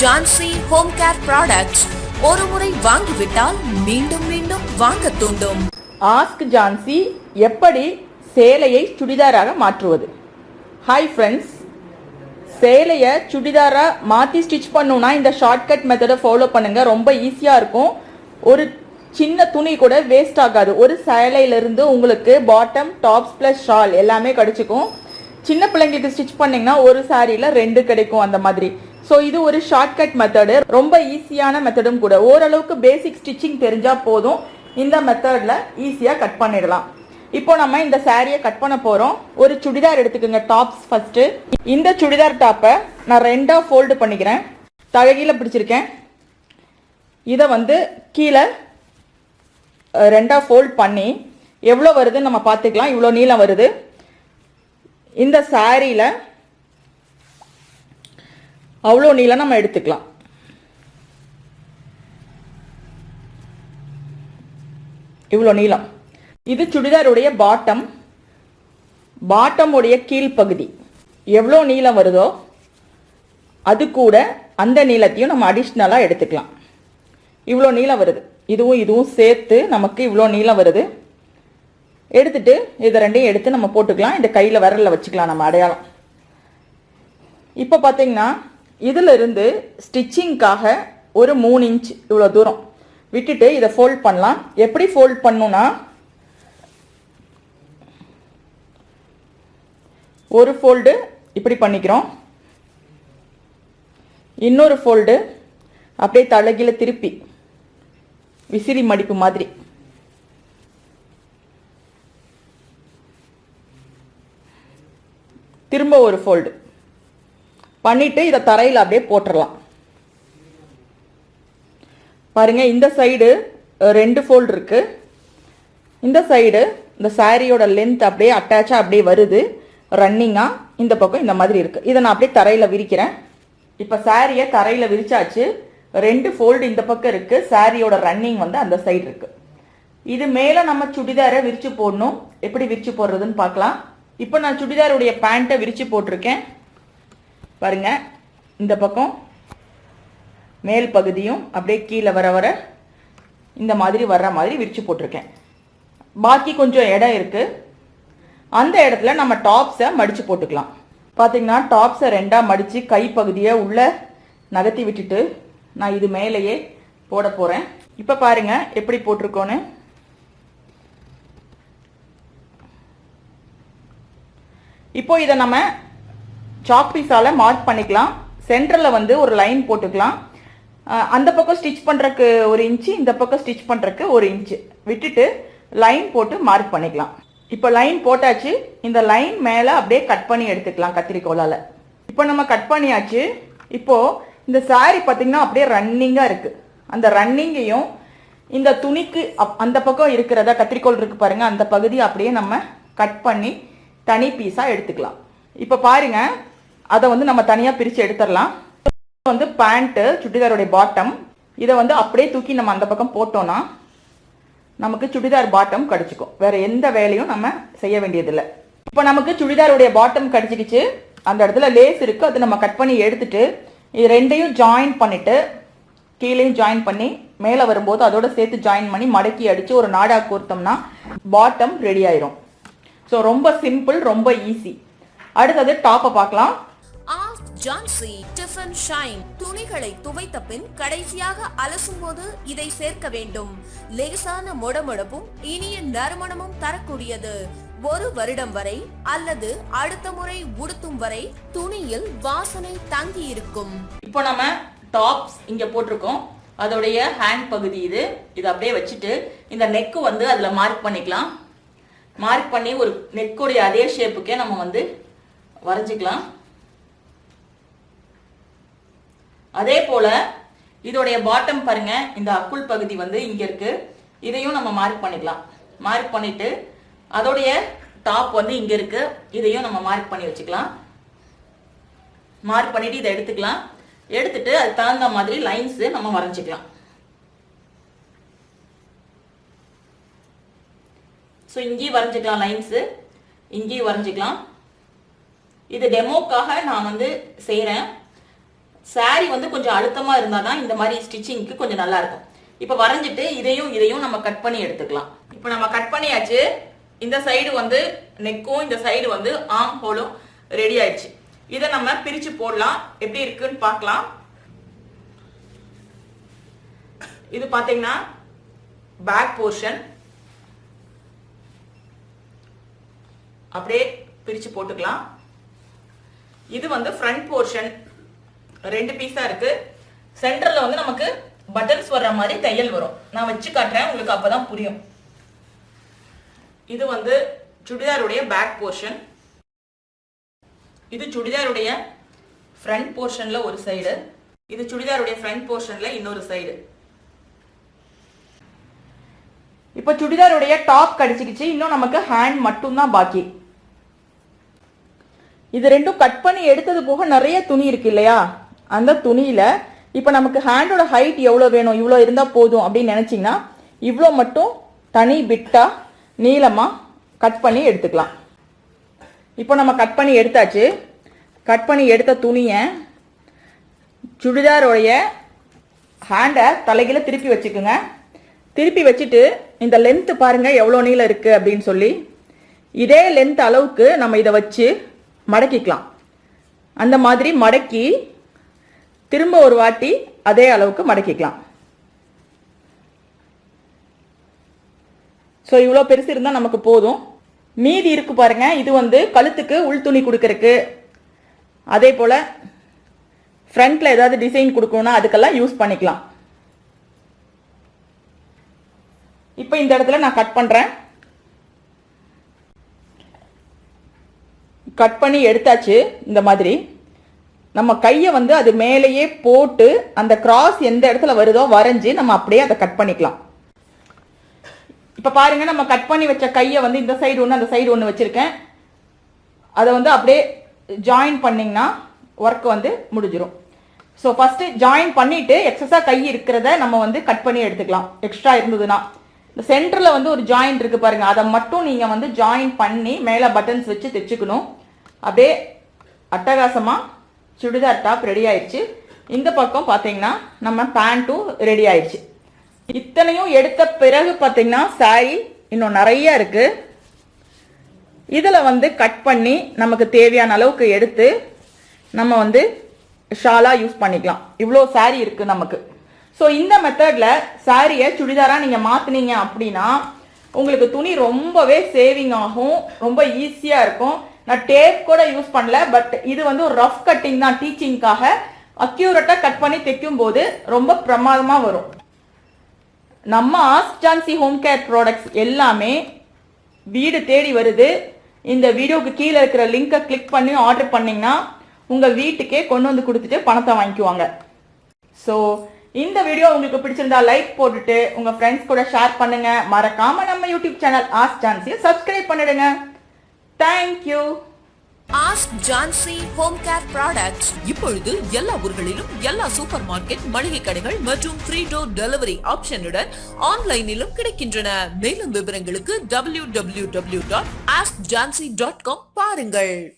Jhansi home care products. ஒரு முறை வாங்கிவிட்டால் மீண்டும் மீண்டும் வாங்க தூண்டும். ஆஸ்க் ஜான்சி எப்படி சேலையை சுடிதாராக மாற்றுவது? ஹாய் ஃப்ரெண்ட்ஸ் சேலையை சுடிதாராக மாற்றி ஸ்டிச் பண்ணணும்னா இந்த ஷார்ட்கட் மெத்தடை ஃபாலோ பண்ணுங்கள் ரொம்ப ஈஸியாக இருக்கும். ஒரு சின்ன துணி கூட வேஸ்ட் ஆகாது. ஒரு சேலையிலிருந்து உங்களுக்கு பாட்டம் டாப்ஸ் ப்ளஸ் ஷால் எல்லாமே கிடச்சிக்கும். சின்ன பிள்ளைங்களுக்கு ஸ்டிச் பண்ணிங்கன்னா ஒரு சாரியில் ரெண்டு கிடைக்கும் அந்த மாதிரி. ஸோ இது ஒரு ஷார்ட்கட் மெத்தடு ரொம்ப ஈஸியான மெத்தடும் கூட. ஓரளவுக்கு பேசிக் ஸ்டிச்சிங் தெரிஞ்சால் போதும். இந்த மெத்தடில் ஈஸியாக கட் பண்ணிடலாம். இப்போ நம்ம இந்த சாரியை கட் பண்ண போகிறோம் ஒரு சுடிதார் எடுத்துக்கோங்க டாப்ஸ் ஃபஸ்ட்டு இந்த சுடிதார் டாப்பை நான் ரெண்டாக ஃபோல்டு பண்ணிக்கிறேன். தழகியில் பிடிச்சிருக்கேன். இதை வந்து கீழே ரெண்டாக ஃபோல்ட் பண்ணி எவ்வளோ வருதுன்னு நம்ம பார்த்துக்கலாம். இவ்வளோ நீளம் வருது. இந்த சாரியில் அவ்வளோ நீளம் நம்ம எடுத்துக்கலாம். இவ்வளோ நீளம். இது சுடிதாருடைய பாட்டம் பாட்டம் உடைய கீழ்ப்பகுதி. எவ்வளோ நீளம் வருதோ அது கூட அந்த நீளத்தையும் நம்ம அடிஷ்னலாக எடுத்துக்கலாம். இவ்வளோ நீளம் வருது. இதுவும் இதுவும் சேர்த்து நமக்கு இவ்வளோ நீளம் வருது. எடுத்துட்டு இதை ரெண்டையும் எடுத்து நம்ம போட்டுக்கலாம். இந்த கையில் விரலில் வச்சுக்கலாம் நம்ம அடையாளம். இப்போ பார்த்தீங்கன்னா இதிலிருந்து ஸ்டிச்சிங்க்காக ஒரு மூணு இன்ச் இவ்வளோ தூரம் விட்டுட்டு இதை ஃபோல்ட் பண்ணலாம். எப்படி ஃபோல்ட் பண்ணுன்னா ஒரு ஃபோல்டு இப்படி பண்ணிக்கிறோம். இன்னொரு ஃபோல்டு அப்படியே தலகில திருப்பி விசிறி மடிப்பு மாதிரி. திரும்ப ஒரு ஃபோல்டு பண்ணிவிட்டு இதை தரையில் அப்படியே போட்டுடலாம் பாருங்கள் இந்த சைடு ரெண்டு ஃபோல்டு இருக்குது இந்த சைடு இந்த சாரியோட லென்த் அப்படியே அட்டாச்சாக அப்படியே வருது. ரன்னிங்காக இந்த பக்கம் இந்த மாதிரி இருக்குது இதை நான் அப்படியே தரையில் விரிக்கிறேன். இப்போ சாரியை தரையில் விரிச்சாச்சு. ரெண்டு ஃபோல்டு இந்த பக்கம் இருக்குது சாரியோட ரன்னிங் வந்து அந்த சைடு இருக்குது இது மேலே நம்ம சுடிதாரை விரித்து போடணும். எப்படி விரிச்சு போடுறதுன்னு பார்க்கலாம். இப்போ நான் சுடிதாருடைய பேண்ட்டை விரித்து போட்டிருக்கேன். பாருங்க இந்த பக்கம் மேல் பகுதியும் அப்படியே கீழே வர வர இந்த மாதிரி வர்ற மாதிரி விரிச்சு போட்டிருக்கேன். பாக்கி கொஞ்சம் இடம் இருக்கு. அந்த இடத்துல நம்ம டாப்ஸை மடிச்சு போட்டுக்கலாம். பார்த்தீங்கன்னா டாப்ஸை ரெண்டாக மடித்து கைப்பகுதியை உள்ளே நகர்த்தி விட்டுட்டு நான் இது மேலேயே போட போகிறேன் இப்போ பாருங்கள் எப்படி போட்டிருக்கோன்னு. இப்போ இதை நம்ம சாக் பீஸால மார்க் பண்ணிக்கலாம். சென்டரில் வந்து ஒரு லைன் போட்டுக்கலாம். அந்த பக்கம் ஸ்டிச் பண்ணுறக்கு ஒரு இன்ச்சு இந்த பக்கம் ஸ்டிச் பண்ணுறக்கு ஒரு இன்ச்சு விட்டுட்டு லைன் போட்டு மார்க் பண்ணிக்கலாம். இப்போ லைன் போட்டாச்சு. இந்த லைன் மேலே அப்படியே கட் பண்ணி எடுத்துக்கலாம் கத்திரிக்கோலால் இப்போ நம்ம கட் பண்ணியாச்சு. இப்போது இந்த saree பார்த்தீங்கன்னா அப்படியே ரன்னிங்காக இருக்குது அந்த ரன்னிங்கையும் இந்த துணிக்கு அப்- அந்த பக்கம் இருக்கிறதா கத்திரிக்கோல் இருக்குது பாருங்கள் அந்த பகுதி அப்படியே நம்ம கட் பண்ணி தனி பீஸாக எடுத்துக்கலாம். இப்போ பாருங்க அதை வந்து நம்ம தனியாக பிரித்து எடுத்துடலாம் வந்து பேண்ட்டு சுடிதாருடைய பாட்டம் இதை வந்து அப்படியே தூக்கி நம்ம அந்த பக்கம் போட்டோம்னா நமக்கு சுடிதார் பாட்டம் கிடைச்சிக்கும். வேற எந்த வேலையும் நம்ம செய்ய வேண்டியதில்லை. இப்போ நமக்கு சுடிதாருடைய பாட்டம் கிடைச்சிக்கிச்சு. அந்த இடத்துல லேஸ் இருக்குது அதை நம்ம கட் பண்ணி எடுத்துட்டு இது ரெண்டையும் ஜாயின் பண்ணிட்டு கீழேயும் ஜாயின் பண்ணி மேலே வரும்போது அதோட சேர்த்து ஜாயின் பண்ணி மடக்கி அடித்து ஒரு நாடா கோர்த்தோம்னா பாட்டம் ரெடி ஆயிரும். ஸோ ரொம்ப சிம்பிள் ரொம்ப ஈஸி அடுத்தது டாப்பை பார்க்கலாம். ஜான்சி டிஃபன் ஷைன் துணிகளை துவைத்த பின் கடைசியாக அலசும் போது இதை சேர்க்க வேண்டும். லேசான முடமுடப்பும் இனிய நறுமணமும் தரக்கூடியது. ஒரு வருடம் வரை அல்லது அடுத்த முறை உடுத்தும் வரை துணியில் வாசனை தங்கி இருக்கும். இப்போ நம்ம டாப்ஸ் இங்க போட்டிருக்கோம். அதோடைய ஹேண்ட் பகுதி இது. இதை அப்படியே வச்சுட்டு இந்த நெக்கு வந்து அதுல மார்க் பண்ணிக்கலாம். மார்க் பண்ணி ஒரு நெக்குடைய அதே ஷேப்புக்கே நம்ம வந்து வரைஞ்சிக்கலாம். அதே போல இதோடைய பாட்டம் பாருங்க இந்த அக்குள் பகுதி வந்து இங்க இருக்கு. இதையும் நம்ம மார்க் பண்ணிக்கலாம். மார்க் பண்ணிட்டு அதோடைய டாப் வந்து இங்க இருக்கு. இதையும் நம்ம மார்க் பண்ணி வச்சுக்கலாம். மார்க் பண்ணிட்டு இதை எடுத்துக்கலாம். எடுத்துட்டு அதுக்கு தகுந்த மாதிரி லைன்ஸ் நம்ம வரைஞ்சிக்கலாம். ஸோ இங்கேயும் வரைஞ்சிக்கலாம் லைன்ஸு இங்கேயும் வரைஞ்சிக்கலாம். இது டெமோக்காக நான் வந்து செய்கிறேன் சாரி வந்து கொஞ்சம் அழுத்தமாக இருந்தால் தான் இந்த மாதிரி ஸ்டிச்சிங்க்கு கொஞ்சம் நல்லா இருக்கும். இப்போ வரைஞ்சிட்டு இதையும் இதையும் நம்ம கட் பண்ணி எடுத்துக்கலாம். இப்போ நம்ம கட் பண்ணியாச்சு. இந்த சைடு வந்து நெக்கும் இந்த சைடு வந்து ஆம் ஹோலும் ரெடி ஆயிடுச்சு. இதை நம்ம பிரித்து போடலாம். எப்படி இருக்குன்னு பார்க்கலாம். இது பார்த்தீங்கன்னா பேக் போர்ஷன் அப்படியே பிரித்து போட்டுக்கலாம். இது வந்து ஃப்ரண்ட் போர்ஷன் ரெண்டு பீஸா இருக்கு. சென்டர்ல வந்து நமக்கு பட்டன்ஸ் வர்ற மாதிரி தையல் வரும். நான் வச்சு காட்டுறேன். உங்களுக்கு அப்பதான் புரியும். இது வந்து சுடிதாருடைய பேக் போர்ஷன் இது சுடிதாருடைய ஃப்ரண்ட் போர்ஷன்ல ஒரு சைடு இது சுடிதாருடைய ஃப்ரண்ட் போர்ஷன்ல இன்னொரு சைடு இப்போ சுடிதாருடைய டாப் கடிச்சிக்கிச்சு. இன்னும் நமக்கு ஹேண்ட் மட்டும்தான் பாக்கி. இது ரெண்டும் கட் பண்ணி எடுத்தது போக நிறைய துணி இருக்கு இல்லையா? அந்த துணியில இப்போ நமக்கு ஹேண்டோட ஹைட் எவ்வளோ வேணும்? இவ்வளோ இருந்தால் போதும் அப்படின்னு நினச்சிங்கன்னா இவ்வளோ மட்டும் தனி பிட்டா நீளமாக கட் பண்ணி எடுத்துக்கலாம். இப்போ நம்ம கட் பண்ணி எடுத்தாச்சு. கட் பண்ணி எடுத்த துணியை சுடிதாரோடைய ஹேண்டை தலைகீழ திருப்பி வச்சுக்குங்க. திருப்பி வச்சுட்டு இந்த லென்த்து பாருங்கள் எவ்வளோ நீளம் இருக்குது அப்படின்னு சொல்லி. இதே லென்த் அளவுக்கு நம்ம இதை வச்சு மடக்கிக்கலாம். அந்த மாதிரி மடக்கி திரும்ப ஒரு வாட்டி அதே அளவுக்கு மடக்கிக்கலாம். ஸோ இவ்வளோ பெருசு இருந்தால் நமக்கு போதும். மீதி இருக்கு பாருங்க. இது வந்து கழுத்துக்கு உள் துணி கொடுக்கறக்கு அதே போல் ஃப்ரண்ட்ல ஏதாவது டிசைன் கொடுக்கணும்னா அதுக்கெல்லாம் யூஸ் பண்ணிக்கலாம். இப்போ இந்த இடத்துல நான் கட் பண்ணுறேன் கட் பண்ணி எடுத்தாச்சு இந்த மாதிரி. நம்ம கையை வந்து அது மேலேயே போட்டு அந்த கிராஸ் எந்த இடத்துல வருதோ வரைஞ்சி நம்ம அப்படியே அதை கட் பண்ணிக்கலாம். இப்போ பாருங்க நம்ம கட் பண்ணி வச்ச கையை வந்து இந்த சைடு ஒன்று அந்த சைடு ஒன்று வச்சுருக்கேன். அதை வந்து அப்படியே ஜாயின் பண்ணிங்கன்னா ஒர்க் வந்து முடிஞ்சிடும் ஸோ ஃபஸ்ட்டு ஜாயின் பண்ணிட்டு எக்ஸஸாக கை இருக்கிறத நம்ம வந்து கட் பண்ணி எடுத்துக்கலாம். எக்ஸ்ட்ரா இருந்ததுன்னா. இந்த சென்டரில் வந்து ஒரு ஜாயின் இருக்குது பாருங்கள் அதை மட்டும் நீங்கள் வந்து ஜாயின் பண்ணி மேலே பட்டன்ஸ் வச்சு தைச்சுக்கணும். அப்படியே அட்டகாசமாக சுடிதார் டாப் ரெடி ஆயிடுச்சு. இந்த பக்கம் பார்த்தீங்கன்னா நம்ம பேண்ட்டும் ரெடி ஆயிடுச்சு. இத்தனையும் எடுத்த பிறகு பார்த்தீங்கன்னா சாரி இன்னும் நிறைய இருக்கு. இதில் வந்து கட் பண்ணி நமக்கு தேவையான அளவுக்கு எடுத்து நம்ம வந்து ஷாலாக யூஸ் பண்ணிக்கலாம். இவ்வளோ சாரி இருக்குது நமக்கு. ஸோ இந்த மெத்தடில் சாரியை சுடிதாராக நீங்கள் மாற்றினீங்க அப்படின்னா உங்களுக்கு துணி ரொம்பவே சேவிங் ஆகும். ரொம்ப ஈஸியாக இருக்கும். நான் டேப் கூட யூஸ் பண்ணல பட் இது வந்து ஒரு ரஃப் கட்டிங் தான் டீச்சிங்காக அக்யூரட்டாக கட் பண்ணி தைக்கும் போது ரொம்ப பிரமாதமாக வரும். நம்ம ஆஸ்டான்சி ஹோம் கேர் ப்ராடக்ட்ஸ் எல்லாமே வீடு தேடி வருது. இந்த வீடியோக்கு கீழே இருக்கிற லிங்கை கிளிக் பண்ணி ஆர்டர் பண்ணிங்கன்னா உங்கள் வீட்டுக்கே கொண்டு வந்து கொடுத்துட்டு பணத்தை வாங்கிக்குவாங்க. ஸோ இந்த வீடியோ உங்களுக்கு பிடிச்சிருந்தா லைக் போட்டுட்டு உங்கள் ஃப்ரெண்ட்ஸ் கூட ஷேர் பண்ணுங்கள் மறக்காமல் நம்ம யூடியூப் சேனல் ஆஸ் ஜான்சியை சப்ஸ்கிரைப் பண்ணிடுங்க. Thank you Ask Jansi home care products இப்பொழுது எல்லா ஊர்களிலும் எல்லா சூப்பர் மார்க்கெட் மளிகை கடைகள் மற்றும் ஃப்ரீ டோர் டெலிவரி ஆப்ஷனுடன் ஆன்லைனிலும் கிடைக்கின்றன. மேலும் விவரங்களுக்கு www.askjansi.com டாட் காம் பாருங்கள்.